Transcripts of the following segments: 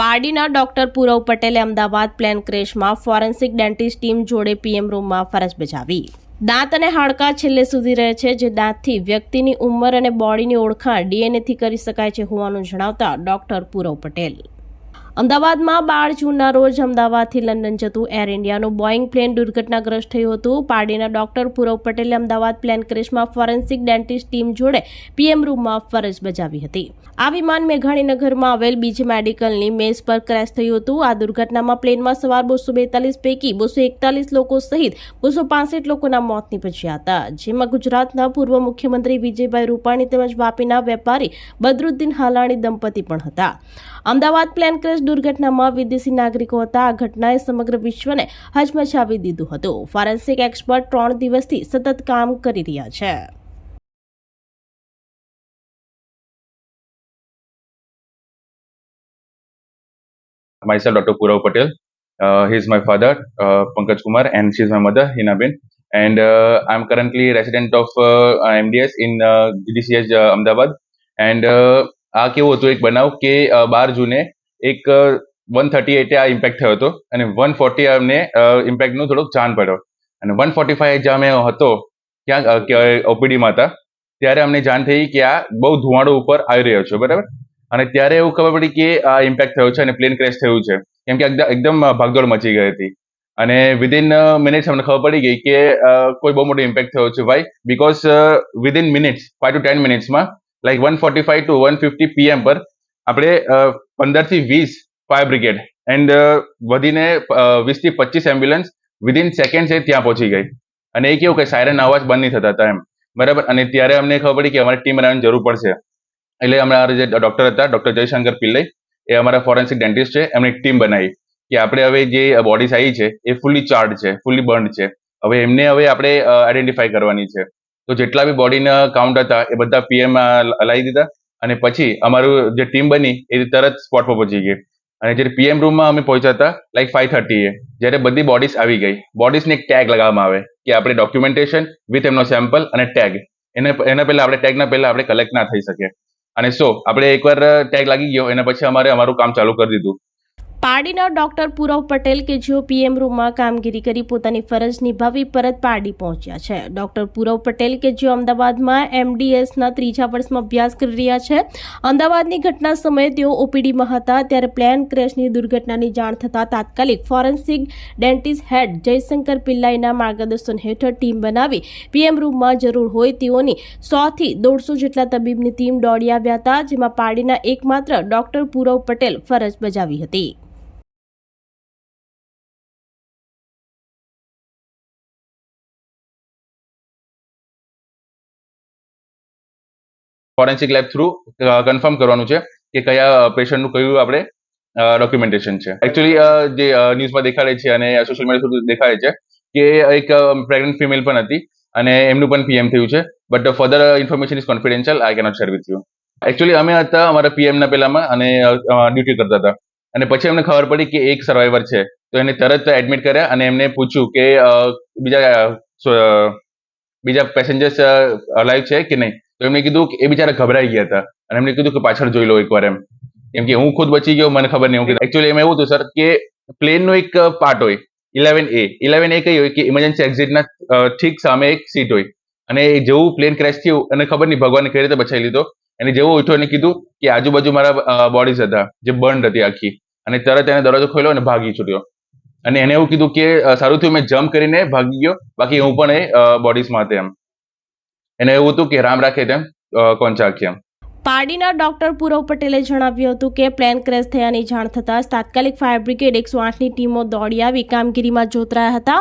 પારડીના doctor Purav પટેલે Ahmedabad plane ક્રેશમાં forensic dentist team જોડે પીએમ રૂમમાં ફરજ બજાવી. દાંત અને હાડકાં છેલ્લે સુધી રહે છે, જે દાંતથી વ્યક્તિની ઉંમર અને બોડીની ઓળખાણ ડીએનએથી કરી શકાય છે હોવાનું જણાવતા ડોક્ટર પૂરવ પટેલ. અમદાવાદમાં બાર જૂનના રોજ અમદાવાદથી લંડન જતું એર ઇન્ડિયાનું બોઇંગ પ્લેન દુર્ઘટનાગ્રસ્ત થયું હતું. પારડીના ડોક્ટર પૂરવ પટેલે અમદાવાદ પ્લેન ક્રેશમાં ફોરેન્સિક ડેન્ટિસ્ટ ટીમ જોડે પીએમ રૂમમાં ફરજ બજાવી હતી. આ વિમાન મેઘાણીનગરમાં આવેલ બીજી મેડિકલની મેઝ પર ક્રેશ થયું હતું. આ દુર્ઘટનામાં પ્લેનમાં સવાર બસો બેતાલીસ પૈકી બસો એકતાલીસ લોકો સહિત બસો પાસઠ લોકોના મોત નીપજ્યા હતા. જેમાં ગુજરાતના પૂર્વ મુખ્યમંત્રી વિજયભાઈ રૂપાણી તેમજ વાપીના વેપારી બદરુદ્દીન હાલાણી દંપતી પણ હતા. અમદાવાદ પ્લેન ક્રેશ દુર્ઘટનામાં વિદેશી નાગરિકો હતા આ ઘટનાએ સમગ્ર વિશ્વને હચમચાવી દીધું હતું ફોરેન્સિક એક્સપર્ટ ત્રણ દિવસથી સતત કામ કરી રહ્યા છે myself dr purav patel uh, he's my father uh, pankaj kumar and she's my mother hina ben and uh, i'm currently resident of uh, mds in uh, gdch uh, Ahmedabad and આ કેવું હતું એક બનાવ કે બાર જૂને એક one thirty એટે આ impact થયો હતો અને વન ફોર્ટી અમને ઇમ્પેક્ટનું થોડોક જાણ પડ્યો. અને વન ફોર્ટી ફાઈવ જ્યાં અમે હતો, ત્યાં ઓપીડીમાં હતા, ત્યારે અમને જાણ થઈ કે આ બહુ ધુવાડો ઉપર આવી રહ્યો છે, બરાબર? અને ત્યારે એવું ખબર પડી કે આ ઇમ્પેક્ટ થયો છે અને પ્લેન ક્રેશ થયું છે. કેમ કે એકદમ- એકદમ ભાગદોડ મચી ગઈ હતી. અને વિધિન મિનિટ્સ અમને ખબર પડી ગઈ કે કોઈ બહુ મોટો ઇમ્પેક્ટ થયો છે. Why because within minutes five to ten મિનિટ્સમાં like one forty five to one fifty PM પર, આપણે પંદરથી વીસ ફાયર બ્રિગેડ. એન્ડ વધીને વીસથી પચીસ એમ્બ્યુલન્સ વિધિન સેકન્ડ એ ત્યાં પહોંચી ગઈ. અને એ કેવું કે સાયરન અવાજ બંધ નહીં થતા હતા એમ. બરાબર? અને ત્યારે અમને ખબર પડી કે અમારી ટીમ બનાવવાની જરૂર પડશે. એટલે અમારા જે ડોક્ટર હતા, ડોક્ટર જયશંકર પિલ્લઈ, એ અમારા ફોરેન્સિક ડેન્ટિસ્ટ છે. એક ટીમ બનાવી કે આપણે હવે જે બોડીઝ આવી છે, એ ફૂલી ચાર્જ છે ફૂલી બર્ન્ડ છે. હવે એમને હવે આપણે આઈડેન્ટિફાઈ કરવાની છે. તો જેટલા બી બોડીના કાઉન્ટ હતા, એ બધા પીએમ લાવી દીધા. અને પછી અમારું જે ટીમ બની, એ તરત સ્પોટ પર પહોંચી ગઈ. અને જ્યારે પીએમ રૂમમાં અમે પહોંચ્યા હતા લાઈક ફાઈવ થર્ટીએ જ્યારે બધી બોડીઝ આવી ગઈ. બોડીઝને એક ટેગ લગાવવામાં આવે, કે આપણે ડોક્યુમેન્ટેશન વિથ એમનો સેમ્પલ અને ટેગ એને, એના પહેલા આપણે ટેગના પહેલા આપણે કલેક્ટ ના થઈ શકે અને સો આપણે એકવાર ટેગ લાગી ગયો, એના પછી અમારે અમારું કામ ચાલુ કરી દીધું. પારડીના ડોક્ટર પૂરવ પટેલ કે જેઓ પીએમ રૂમમાં કામગીરી કરી પોતાની ફરજ નિભાવી પરત પારડી પહોંચ્યા છે. ડોક્ટર પૂરવ પટેલ કે જેઓ અમદાવાદમાં એમડીએસના ત્રીજા વર્ષમાં અભ્યાસ કરી રહ્યા છે. અમદાવાદની ઘટના સમયે તેઓ ઓપીડીમાં હતા. ત્યારે પ્લેન ક્રેશની દુર્ઘટનાની જાણ થતાં તાત્કાલિક ફોરેન્સિક ડેન્ટિસ્ટ હેડ જયશંકર પિલ્લાઈના માર્ગદર્શન હેઠળ ટીમ બનાવી પીએમ રૂમમાં જરૂર હોય તેઓની સોથી દોઢસો જેટલા તબીબની ટીમ દોડી આવ્યા હતા, જેમાં પારડીના એકમાત્ર ડોક્ટર પૂરવ પટેલ ફરજ બજાવી હતી. ફોરેન્સિક લેબ થ્રુ કન્ફર્મ કરવાનું છે કે કયા પેશન્ટનું કયું આપણે ડોક્યુમેન્ટેશન છે. એકચ્યુઅલી જે ન્યૂઝમાં દેખાડે છે અને સોશિયલ મીડિયા થ્રુ દેખાડે છે કે એક પ્રેગ્નન્ટ ફિમેલ પણ હતી અને એમનું પણ પીએમ થયું છે. But further information is confidential I cannot share with you actually અમે હતા અમારા પીએમના પહેલામાં અને ડ્યુટી કરતા હતા. અને પછી અમને ખબર પડી કે એક સર્વાઈવર છે. તો એને તરત એડમિટ કર્યા અને એમને પૂછ્યું કે બીજા બીજા પેસેન્જર્સ અલાઈવ છે કે નહીં? તો એમને કીધું કે એ બિચારા ગભરાઈ ગયા હતા. અને એમને કીધું કે પાછળ જોઈ લો એકવાર એમ. કેમ કે હું ખુદ બચી ગયો, મને ખબર નહીં હું એકચ્યુઅલી એમાં એવું હતું સર કે પ્લેનનો એક પાર્ટ હોય ઇલેવન એ ઇલેવન એ કઈ હોય કે ઇમરજન્સી એક્ઝિટના ઠીક સામે એક સીટ હોય. અને જેવું પ્લેન ક્રેશ થયું, અને ખબર નહીં ભગવાને કઈ રીતે બચાવી લીધો. અને જેવો ઉઠ્યો એને કીધું કે આજુબાજુ મારા બોડીઝ હતા, જે બર્ન હતી આખી. અને તરત એને દરવાજો ખોલ્યો અને ભાગી છૂટ્યો. અને એને એવું કીધું કે સારું થયું, મેં જમ્પ કરીને ભાગી ગયો. બાકી હું પણ એ બોડીઝમાં હતો એમ. એને એવું હતું કે રામ રાખે તેમ કોણ ચાખી એમ. પારડીના ડોક્ટર પૂરવ પટેલે જણાવ્યું હતું કે પ્લેન ક્રેશ થયાની જાણ થતાં તાત્કાલિક ફાયર બ્રિગેડ એકસો આઠની ટીમો દોડી આવી, કામગીરીમાં જોતરાયા હતા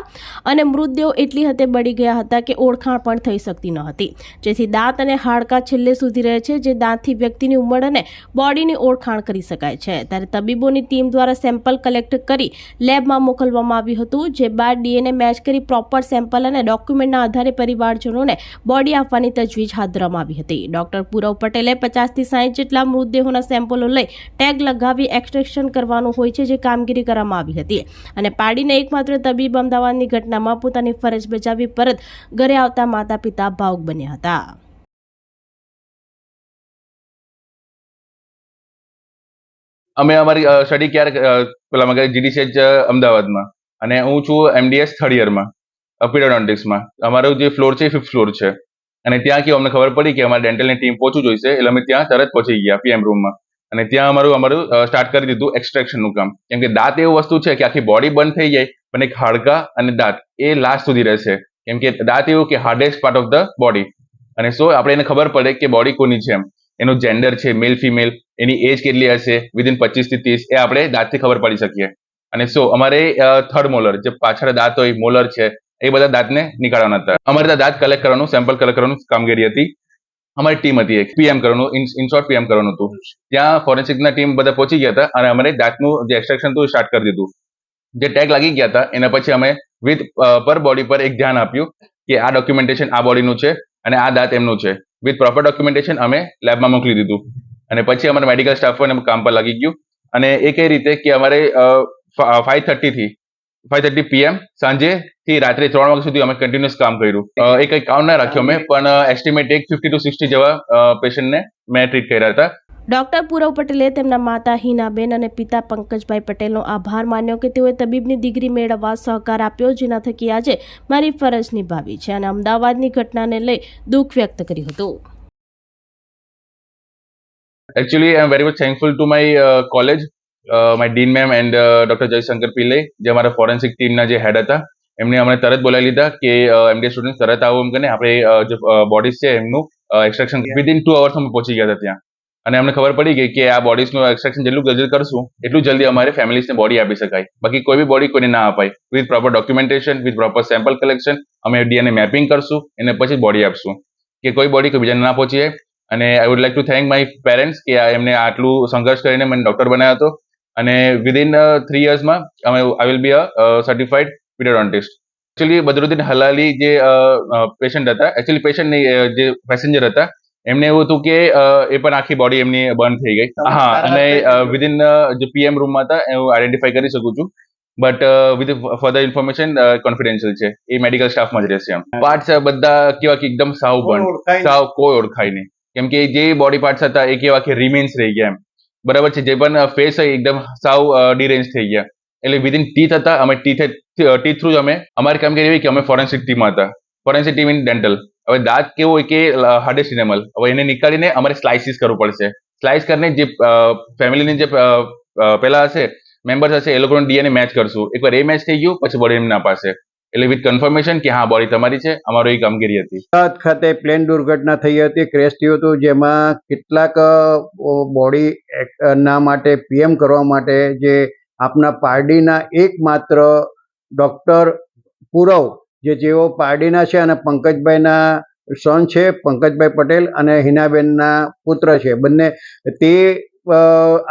અને મૃતદેહો એટલી હદે બળી ગયા હતા કે ઓળખાણ પણ થઈ શકતી ન હતી. જેથી દાંત અને હાડકાં છેલ્લે સુધી રહે છે, જે દાંતથી વ્યક્તિની ઉંમર અને બોડીની ઓળખાણ કરી શકાય છે. ત્યારે તબીબોની ટીમ દ્વારા સેમ્પલ કલેક્ટ કરી લેબમાં મોકલવામાં આવ્યું હતું, જે બાદ ડીએનએ મેચ કરી પ્રોપર સેમ્પલ અને ડોક્યુમેન્ટના આધારે પરિવારજનોને બોડી આપવાની તજવીજ હાથ ધરવામાં આવી હતી. ડોક્ટર પૂરવ પટેલે પચાસથી સાઠ જેટલા મૃતદેહોના સેમ્પલો લઈ ટેગ લગાવી એક્સટ્રેક્શન કરવાનું હોય છે જે કામગીરી કરવામાં આવી હતી. અને પાડીને એકમાત્ર તબીબ અમદાવાદની ઘટનામાં પોતાની ફરજ બજાવી પરત ઘરે આવતા માતા પિતા ભાવુક બન્યા હતા. અમે અમારી સ્ટડી ક્યારે અ, પેલા મગર જીડીસીએચ અમદાવાદમાં. અને હું છું એમડીએસ થર્ડ યરમાં અપીડોડોન્ટિક્સમાં અમારો જે ફ્લોર છે એ ફિફ્થ ફ્લોર છે. અને ત્યાં કેવું, અમને ખબર પડી કે અમારે ડેન્ટલની ટીમ પહોંચવું જોઈશે. એટલે અમે ત્યાં તરત પહોંચી ગયા પીએમ રૂમમાં અને ત્યાં અમારું અમારું સ્ટાર્ટ કરી દીધું એક્સટ્રેક્શનનું કામ. કેમ કે દાંત એવું વસ્તુ છે કે આખી બોડી બંધ થઈ જાય, પણ એક હાડકા અને દાંત એ લાસ્ટ સુધી રહેશે. કેમ કે દાંત એવું કે hardest part of the body અને સો આપણે એને ખબર પડે કે બોડી કોની છે એમ. એનું જેન્ડર છે મેલ ફિમેલ એની એજ કેટલી હશે વિધિન પચીસથી ત્રીસ, એ આપણે દાંતથી ખબર પડી શકીએ. અને સો અમારે થર્ડ મોલર જે પાછળ દાંત હોય મોલર છે એ બધા દાંતને નીકાળવાના હતા. અમારે ત્યાં દાંત કલેક્ટ કરવાનું સેમ્પલ કલેક્ટ કરવાનું કામગીરી હતી. અમારી ટીમ હતી એક પીએમ કરવાનું ઇન પીએમ કરવાનું હતું. ત્યાં ફોરેન્સિકના ટીમ બધા પહોંચી ગયા હતા અને અમારે દાંતનું જે એક્સટ્રેક્શન હતું સ્ટાર્ટ કરી દીધું. જે ટેગ લાગી ગયા હતા, એના પછી અમે વિથ પર બોડી પર એક ધ્યાન આપ્યું કે આ ડોક્યુમેન્ટેશન આ બોડીનું છે અને આ દાંત એમનું છે. વિથ પ્રોપર ડોક્યુમેન્ટેશન અમે લેબમાં મોકલી દીધું. અને પછી અમારા મેડિકલ સ્ટાફ પણ કામ પર લાગી ગયું. અને એ કઈ રીતે કે અમારે ફાઈવ થર્ટીથી ફાઈવ થર્ટી પીએમ સાંજે થી રાત્રે ત્રણ વાગ્યા સુધી અમે કન્ટિન્યુઅસ કામ કર્યું. એક કાઉન્ટ ના રાખ્યું અમે પણ એસ્ટિમેટ એક ફિફ્ટી ટુ સિક્સટી જેવા પેશન્ટને મેં ટ્રીટ કર્યા હતા. ડોક્ટર પૂરવ પટેલે તેમના માતા હિનાબેન અને પિતા પંકજભાઈ પટેલનો આભાર માન્યો કે તેઓએ તબીબની ડિગ્રી મેળવવા સહકાર આપ્યો જેના થકી આજે મારી ફરજ નિભાવી છે અને અમદાવાદની ઘટનાને લઈ દુઃખ વ્યક્ત કર્યું હતું. Actually I am very much thankful to my college, uh, dean ma'am and doctor Jayashankar Pillai જે અમારા ફોરેન્સિક ટીમના જે હેડ હતા એમને અમને તરત બોલાવી લીધા કે એમડી સ્ટુડન્ટ તરત આવો એમ કરીને આપણે જે બોડીઝ છે એમનું એક્સ્ટ્રેક્શન વિધિન ટુ અવર્સ અમે પહોંચી ગયા હતા ત્યાં. અને અમને ખબર પડી ગઈ કે આ બોડીઝનું એક્સ્ટ્રેક્શન જેટલું જલ્દી કરશું એટલું જલ્દી અમારે ફેમિલીઝને બોડી આપી શકાય. બાકી કોઈ બી બોડી કોઈને ના અપાય. With proper documentation with proper sample collection અમે ડીએનએ મેપિંગ કરશું એને પછી બોડી આપશું. કે કોઈ બોડી કોઈ બીજાને ના પહોંચી જાય. અને I would like to thank my parents કે આ એમને આટલું સંઘર્ષ કરીને મને ડોક્ટર બનાવ્યો હતો. અને વિધિન થ્રી યર્સમાં અમે I will be a certified pedodontist actually Badruddin Halali જે પેશન્ટ હતા એકચ્યુઅલી પેશન્ટ જે પેસેન્જર હતા એમને એવું હતું કે એ પણ આખી બોડી એમની બંધ થઈ ગઈ. હા અને વિધિન જે પીએમ રૂમમાં હતા હું આઈડેન્ટિફાઈ કરી શકું છું. But with further information confidential છે. એ મેડિકલ સ્ટાફમાં જ રહેશે એમ. પાર્ટસ બધા કેવા કે એકદમ સાવ બંધ સાવ કોઈ ઓળખાય નહીં. કેમ કે જે બોડી પાર્ટસ હતા એ કેવા કે રિમેન્સ રહી ગયા એમ. બરાબર છે જે પણ ફેસ એકદમ સાવ ડિરેન્જ થઈ ગયા. એટલે વિધિન ટીથ હતા અમે ટીથ ટીથ થ્રુ જ અમે અમારી કામગીરી એવી કે અમે ફોરેન્સિક ટીમમાં હતા. ફોરેન્સિક ટીમ ઇન ડેન્ટલ હવે દાંત કેવો હોય કે હાર્ડેસ્ટ ઇનેમલ હવે એને નીકાળીને અમારે સ્લાઇસીસ કરવું પડશે. સ્લાઇસ કરીને જે ફેમિલીની જે અ, હશે મેમ્બર્સ હશે એ લોકોનું ડીએનએ મેચ કરશું. એકવાર એ મેચ થઈ ગયું પછી બોડી ના પાસે. એટલે વિથ કન્ફર્મેશન કે હા બોડી તમારી છે, અમારો એ કામગીરી હતી. અમદાવાદ ખાતે પ્લેન દુર્ઘટના થઈ હતી ક્રેશ થયું હતું, જેમાં કેટલાક બોડી ના માટે પીએમ કરવા માટે જે આપના પારડીના એકમાત્ર ડૉક્ટર પૂરવ, જે જેઓ પારડીના છે અને પંકજભાઈના સન છે, પંકજભાઈ પટેલ અને હિનાબેનના પુત્ર છે. બંને તે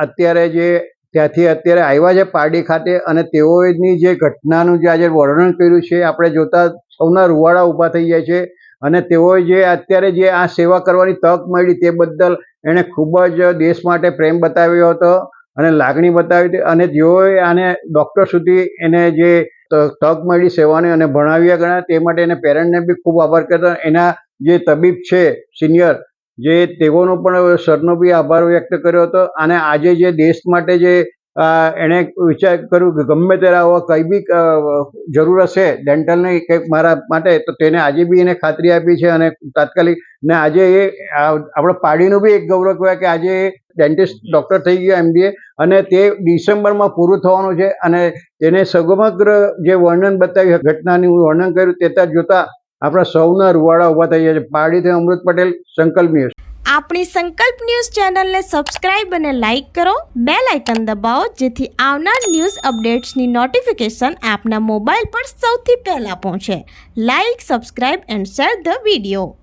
અત્યારે જે ત્યાંથી અત્યારે આવ્યા છે પારડી ખાતે અને તેઓની જે ઘટનાનું જે આજે વર્ણન કર્યું છે, આપણે જોતા સૌના રૂવાડા ઊભા થઈ જાય છે અને તેઓએ જે અત્યારે જે આ સેવા કરવાની તક મળી તે બદલ એણે ખૂબ જ દેશ માટે પ્રેમ બતાવ્યો હતો અને લાગણી બતાવી હતી અને જેઓએ આને ડૉક્ટર સુધી એને જે તક મળી સેવાને અને ભણાવ્યા ગણા તે માટે એને પેરેન્ટને બી ખૂબ આભાર કરતા એના જે તબીબ છે સિનિયર જે તેઓનો પણ સરનો બી આભાર વ્યક્ત કર્યો હતો. અને આજે જે દેશ માટે જે એણે વિચાર કર્યું કે ગમે ત્યારે આવો કંઈ બી જરૂર હશે ડેન્ટલની કંઈક મારા માટે, તો તેને આજે બી એને ખાતરી આપી છે અને તાત્કાલિક, ને આજે એ આપણે પાડીનું બી એક ગૌરવ કહેવાય કે આજે ડેન્ટિસ્ટ ડૉક્ટર થઈ ગયા એમબીએ અને તે ડિસેમ્બરમાં પૂરું થવાનું છે. અને તેને સમગ્ર જે વર્ણન બતાવ્યું, ઘટનાનું વર્ણન કર્યું તે જોતાં આપણા સૌના રૂવાડા ઊભા થઈ ગયા છે. પાડીથી અમૃત પટેલ, સંકલ્પ ન્યૂઝ. આપણી સંકલ્પ ન્યૂઝ ચેનલને સબસ્ક્રાઇબ અને લાઇક કરો. બે લાઇકન દબાવો, જેથી આવનાર ન્યૂઝ અપડેટ્સની નોટિફિકેશન આપના મોબાઈલ પર સૌથી પહેલાં પહોંચે. Like, subscribe and share the video.